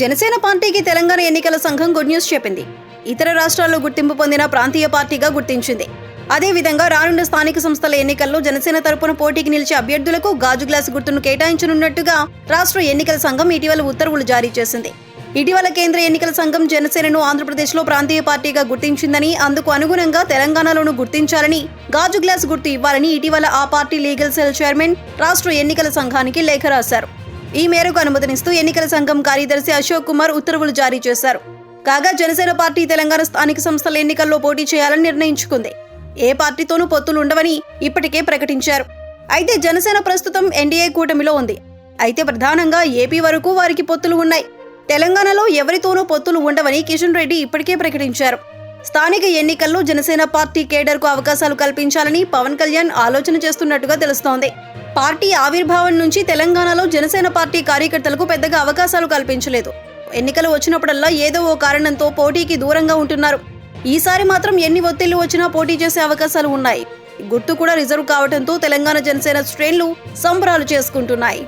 జనసేన పార్టీకి తెలంగాణ ఎన్నికల సంఘం గుడ్ న్యూస్ చెప్పింది. ఇతర రాష్ట్రాల్లో గుర్తింపు పొందిన ప్రాంతీయ పార్టీగా గుర్తించింది. అదేవిధంగా రానున్న స్థానిక సంస్థల ఎన్నికల్లో జనసేన తరపున పోటీకి నిలిచే అభ్యర్థులకు గాజు గ్లాసు గుర్తును కేటాయించనున్నట్టుగా రాష్ట్ర ఎన్నికల సంఘం ఇటీవల ఉత్తర్వులు జారీ చేసింది. ఇటీవల కేంద్ర ఎన్నికల సంఘం జనసేనను ఆంధ్రప్రదేశ్లో ప్రాంతీయ పార్టీగా గుర్తించిందని అందుకు అనుగుణంగా తెలంగాణలోనూ గుర్తించాలని గాజు గ్లాస్ గుర్తు ఇవ్వాలని ఇటీవల ఆ పార్టీ లీగల్ సెల్ చైర్మన్ రాష్ట్ర ఎన్నికల సంఘానికి లేఖ రాశారు. ఈ మేరకు అనుమతినిస్తూ ఎన్నికల సంఘం కార్యదర్శి అశోక్ కుమార్ ఉత్తర్వులు జారీ చేశారు. కాగా జనసేన పార్టీ తెలంగాణ స్థానిక సంస్థల ఎన్నికల్లో పోటీ చేయాలని నిర్ణయించుకుంది. ఏ పార్టీతోనూ పొత్తులు ఉండవని ఇప్పటికే ప్రకటించారు. అయితే జనసేన ప్రస్తుతం ఎన్డీఏ కూటమిలో ఉంది. అయితే ప్రధానంగా ఏపీ వరకు వారికి పొత్తులు ఉన్నాయి. తెలంగాణలో ఎవరితోనూ పొత్తులు ఉండవని కిషన్ రెడ్డి ఇప్పటికే ప్రకటించారు. స్థానిక ఎన్నికల్లో జనసేన పార్టీ కేడర్కు అవకాశాలు కల్పించాలని పవన్ కళ్యాణ్ ఆలోచన చేస్తున్నట్టుగా తెలుస్తోంది. పార్టీ ఆవిర్భావం నుంచి తెలంగాణలో జనసేన పార్టీ కార్యకర్తలకు పెద్దగా అవకాశాలు కల్పించలేదు. ఎన్నికలు వచ్చినప్పుడల్లా ఏదో ఓ కారణంతో పోటీకి దూరంగా ఉంటున్నారు. ఈసారి మాత్రం ఎన్ని ఒత్తిళ్ళు వచ్చినా పోటీ చేసే అవకాశాలు ఉన్నాయి. గుర్తు కూడా రిజర్వ్ కావడంతో తెలంగాణ జనసేన శ్రేణులు సంబరాలు చేసుకుంటున్నాయి.